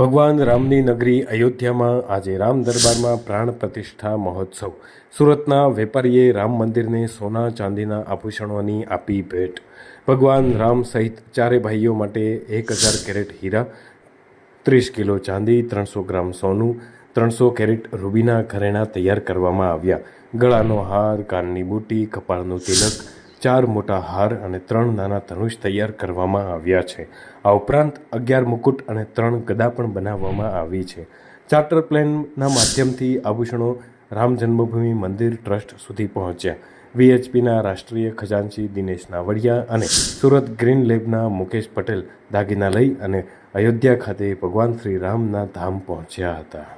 ભગવાન રામની નગરી અયોધ્યામાં આજે રામ દરબારમાં પ્રાણ પ્રતિષ્ઠા મહોત્સવ. સુરતના વેપારીએ રામ મંદિરને સોના ચાંદીના આભૂષણોની આપી ભેટ. ભગવાન રામ સહિત ચારે ભાઈઓ માટે એક હજાર કેરેટ હીરા, ત્રીસ કિલો ચાંદી, ત્રણસો ગ્રામ સોનું, ત્રણસો કેરેટ રૂબીના ઘરેણાં તૈયાર કરવામાં આવ્યા. ગળાનો હાર, કાનની બુટી, કપાળનું તિલક ચાર મોટા હાર અને ત્રણ નાના ધનુષ તૈયાર કરવામાં આવ્યા છે. આ ઉપરાંત અગિયાર મુકુટ અને ત્રણ ગદા પણ બનાવવામાં આવી છે. ચાર્ટર પ્લેનના માધ્યમથી આભૂષણો રામ જન્મભૂમિ મંદિર ટ્રસ્ટ સુધી પહોંચ્યા. વીએચપીના રાષ્ટ્રીય ખજાનચી દિનેશ નાવડિયા અને સુરત ગ્રીન લેબના મુકેશ પટેલ દાગીના લઈ અને અયોધ્યા ખાતે ભગવાન શ્રી રામના ધામ પહોંચ્યા હતા.